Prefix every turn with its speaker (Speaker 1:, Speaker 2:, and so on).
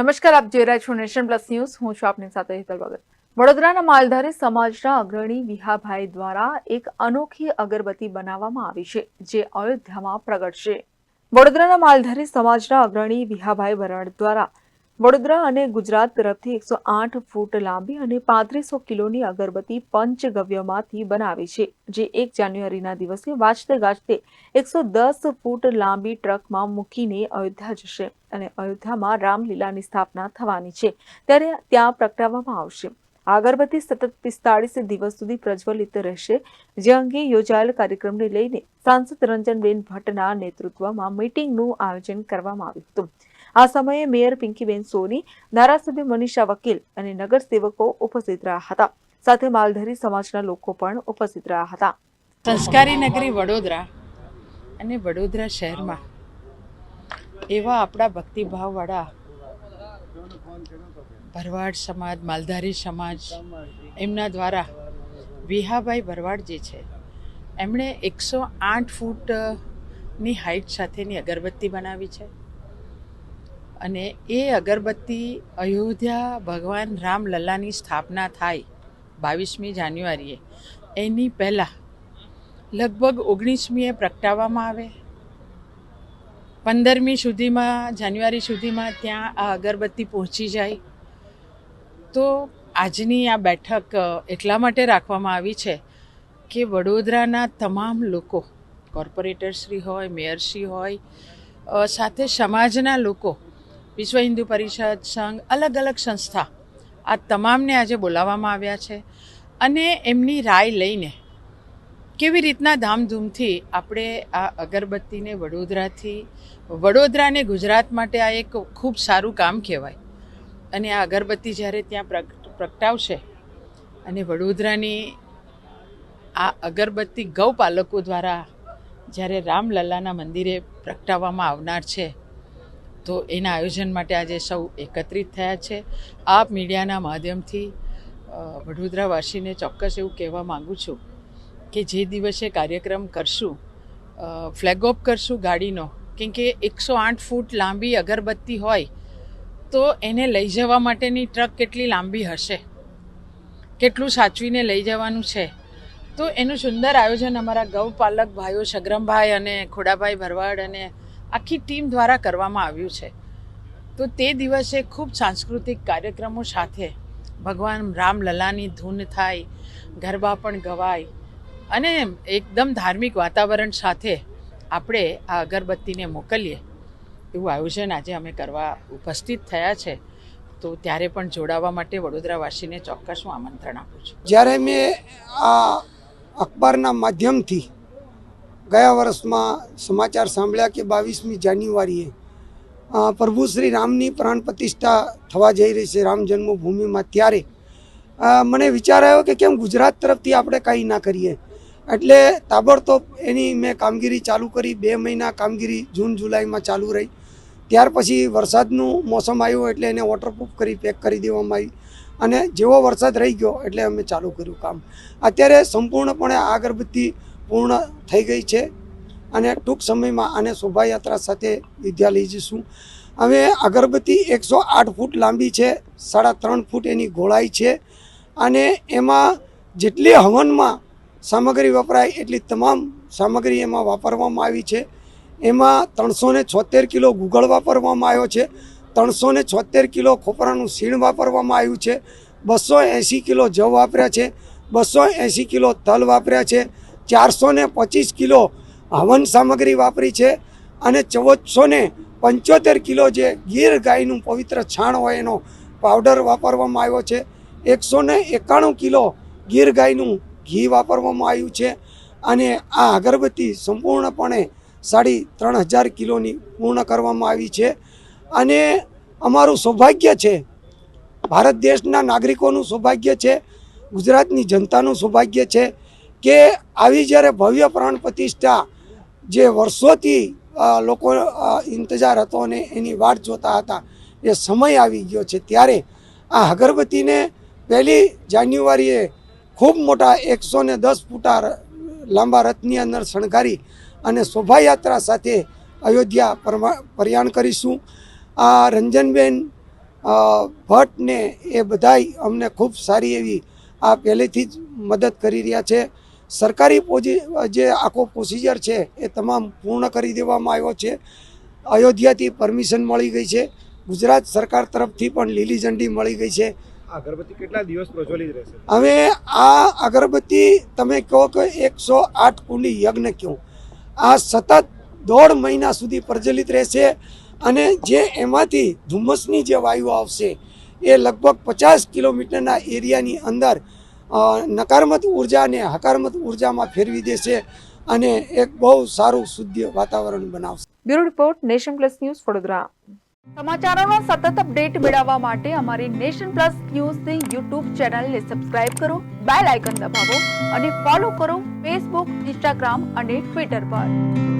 Speaker 1: નમસ્કાર, આપ જોઈ રહ્યા છો નેશન પ્લસ ન્યૂઝ. હું છું આપની સાથે હેતલ ભગત. વડોદરાના માલધારી સમાજના અગ્રણી વિહાભાઈ દ્વારા એક અનોખી અગરબત્તી બનાવવામાં આવી છે, જે અયોધ્યામાં પ્રગટશે. વડોદરાના માલધારી સમાજના અગ્રણી વિહાભાઈ બરાડ દ્વારા વડોદરા અને ગુજરાત તરફથી એકસો આઠ ફૂટ લાંબી અને પાંત્રીસો કિલોની અગરબત્તી પંચગવ્યમાંથી બનાવી છે, જે એક જાન્યુઆરીના દિવસે વાંચતે ગાજતે એકસો દસ ફૂટ લાંબી ટ્રકમાં મૂકીને અયોધ્યા જશે અને અયોધ્યામાં રામલીલાની સ્થાપના થવાની છે, ત્યારે ત્યાં પ્રગટાવવામાં આવશે. આ અગરબત્તી સતત પિસ્તાળીસ દિવસ સુધી પ્રજ્વલિત રહેશે, જે અંગે યોજાયેલ કાર્યક્રમને લઈને સાંસદ રંજનબેન ભટ્ટના નેતૃત્વમાં મીટિંગનું આયોજન કરવામાં આવ્યું હતું. આ સમયે મેયર પિંકીબેન સોની, ધારાસભ્ય મનીષા વકીલ અને નગરસેવકો ઉપસ્થિત રહ્યા હતા. સાથે માલધારી સમાજના લોકો પણ ઉપસ્થિત રહ્યા હતા.
Speaker 2: સંસ્કારી નગરી વડોદરા અને વડોદરા શહેરમાં એવા આપણા ભક્તિભાવવાળા ભરવાડ સમાજ, માલધારી સમાજ, એમના દ્વારા વિહાભાઈ ભરવાડ જે છે, એમણે એકસો આઠ ફૂટની હાઇટ સાથેની અગરબત્તી બનાવી છે. અને એ અગરબત્તી અયોધ્યા ભગવાન રામ લલ્લાની સ્થાપના થાય બાવીસમી જાન્યુઆરીએ. એની પહેલાં લગભગ ઓગણીસમીએ પ્રગટાવવામાં આવે. પંદરમી સુધીમાં, જાન્યુઆરી સુધીમાં ત્યાં આ અગરબત્તી પહોંચી જાય. તો આજની આ બેઠક એટલા માટે રાખવામાં આવી છે કે વડોદરાના તમામ લોકો, કોર્પોરેટરશ્રી હોય, મેયરશ્રી હોય સાથે સમાજના લોકો વિશ્વ હિન્દુ પરિષદ સંઘ અલગ અલગ સંસ્થા આ તમામને આજે બોલાવવામાં આવ્યા છે. અને એમની રાય લઈને કેવી રીતના ધામધૂમથી આપણે આ અગરબત્તીને વડોદરાથી, વડોદરાને ગુજરાત માટે આ એક ખૂબ સારું કામ કહેવાય. અને આ અગરબત્તી જ્યારે ત્યાં પ્રગટ પ્રગટાવશે અને વડોદરાની આ અગરબત્તી ગૌપાલકો દ્વારા જ્યારે રામલલ્લાના મંદિરે પ્રગટાવવામાં આવનાર છે તો એના આયોજન માટે આજે સૌ એકત્રિત થયા છે. આપ મીડિયાના માધ્યમથી વડોદરાવાસીને ચોક્કસ એવું કહેવા માગું છું કે જે દિવસે કાર્યક્રમ કરશું ફ્લેગ ઓફ કરશું ગાડીનો, કેમ કે એકસો આઠ ફૂટ લાંબી અગરબત્તી હોય, તો એને લઈ જવા માટેની ટ્રક કેટલી લાંબી હશે? કેટલું સાચવીને લઈ જવાનું છે? તો એનું સુંદર આયોજન અમારા ગૌપાલક ભાઈઓ સગ્રમભાઈ અને ખોડાભાઈ ભરવાડ અને આખી ટીમ દ્વારા કરવામાં આવ્યું છે. તો તે દિવસે ખૂબ સાંસ્કૃતિક કાર્યક્રમો સાથે ભગવાન રામલલાની ધૂન થાય, ગરબા પણ ગવાય અને એકદમ ધાર્મિક વાતાવરણ સાથે આપણે આ અગરબત્તીને મોકલીએ એવું આયોજન આજે અમે કરવા ઉપસ્થિત થયા છે. તો ત્યારે પણ જોડાવા માટે વડોદરાવાસીને ચોક્કસ હું આમંત્રણ આપું છું.
Speaker 3: જ્યારે મેં આ અખબારના માધ્યમથી ગયા વર્ષમાં સમાચાર સાંભળ્યા કે બાવીસમી જાન્યુઆરીએ પ્રભુ શ્રી રામની પ્રાણ પ્રતિષ્ઠા થવા જઈ રહી છે રામ જન્મભૂમિમાં ત્યારે. મને વિચાર આવ્યો કે કેમ ગુજરાત તરફથી આપણે કંઈ ના કરીએ. એટલે તાબડતોબ એની મેં કામગીરી ચાલુ કરી. બે મહિના કામગીરી જૂન જુલાઈમાં ચાલુ રહી. ત્યાર પછી વરસાદનું મોસમ આવ્યું એટલે એને વોટરપ્રૂફ કરી પેક કરી દેવામાં આવી. અને જેવો વરસાદ રહી ગયો એટલે અમે ચાલુ કર્યું કામ. અત્યારે સંપૂર્ણપણે આ અગરબત્તી પૂર્ણ થઈ ગઈ છે અને ટૂંક સમયમાં આને શોભાયાત્રા સાથે વિદ્યા લઈ જઈશું હવે અગરબત્તી એકસો આઠ ફૂટ લાંબી છે, સાડા ત્રણ ફૂટ એની ગોળાઈ છે અને એમાં જેટલી હવનમાં સામગ્રી વપરાય એટલી તમામ સામગ્રી એમાં વાપરવામાં આવી છે. એમાં ત્રણસો ને છોતેર કિલો ગુગળ વાપરવામાં આવ્યો છે ત્રણસો ને છોતેર કિલો ખોપરાનું સીણ વાપરવામાં આવ્યું છે, બસો એંસી કિલો જવ વાપર્યા છે, બસો એંસી કિલો તલ વાપર્યા છે ચારસો ને પચીસ કિલો હવન સામગ્રી વાપરી છે અને ચૌદસો ને પંચોતેર કિલો જે ગીર ગાયનું પવિત્ર છાણ હોય એનો પાવડર વાપરવામાં આવ્યો છે. એકસો ને એકાણું કિલો ગીર ગાયનું ઘી વાપરવામાં આવ્યું છે અને આ અગરબત્તી સંપૂર્ણપણે સાડી ત્રણ હજાર કિલોની પૂર્ણ કરવામાં આવી છે. અને અમારું સૌભાગ્ય છે, ભારત દેશના નાગરિકોનું સૌભાગ્ય છે, ગુજરાતની જનતાનું સૌભાગ્ય છે કે આવી જ્યારે ભવ્ય પ્રાણ પ્રતિષ્ઠા જે વર્ષોથી લોકો ઇંતજાર હતો અને એની વાટ જોતા હતા, એ સમય આવી ગયો છે. ત્યારે આ અગરબત્તીને પહેલી જાન્યુઆરીએ ખૂબ મોટા એકસો ને દસ ફૂટા લાંબા રથની અંદર શણગારી અને શોભાયાત્રા સાથે અયોધ્યા પ્રયાણ કરીશું. આ રંજનબેન ભટ્ટને એ બધાય અમને ખૂબ સારી એવી આ પહેલેથી જ મદદ કરી રહ્યા છે. સરકારી જે આખો પ્રોસિજર છે એ તમામ પૂર્ણ કરી દેવામાં આવ્યો છે. અયોધ્યાથી પરમિશન મળી ગઈ છે. ગુજરાત સરકાર તરફથી પણ લીલી ઝંડી મળી ગઈ છે.
Speaker 4: અગરબત્તી કેટલા દિવસ પ્રજ્વલિત રહેશે?
Speaker 3: હવે આ અગરબત્તી તમે કહો કે એકસો આઠ કુંડી યજ્ઞ કહો આ સતત દોઢ મહિના સુધી પ્રજ્વલિત રહેશે અને જે એમાંથી ધુમ્મસની જે વાયુ આવશે એ લગભગ પચાસ કિલોમીટરના એરિયાની અંદર નકારાત્મક ઉર્જાને હકારાત્મક ઉર્જામાં ફેરવી દેશે અને એક બહુ સારું શુદ્ધ વાતાવરણ બનાવશે.
Speaker 1: Bureau report Nation Plus News Vadodara. સમાચારોનો સતત અપડેટ મેળવવા માટે અમારી નેશન પ્લસ ન્યૂઝની યુટ્યુબ ચેનલને સબસ્ક્રાઇબ કરો બેલ આઇકન દબાવો અને ફોલો કરો ફેસબુક ઇન્સ્ટાગ્રામ અને ટ્વિટર પર.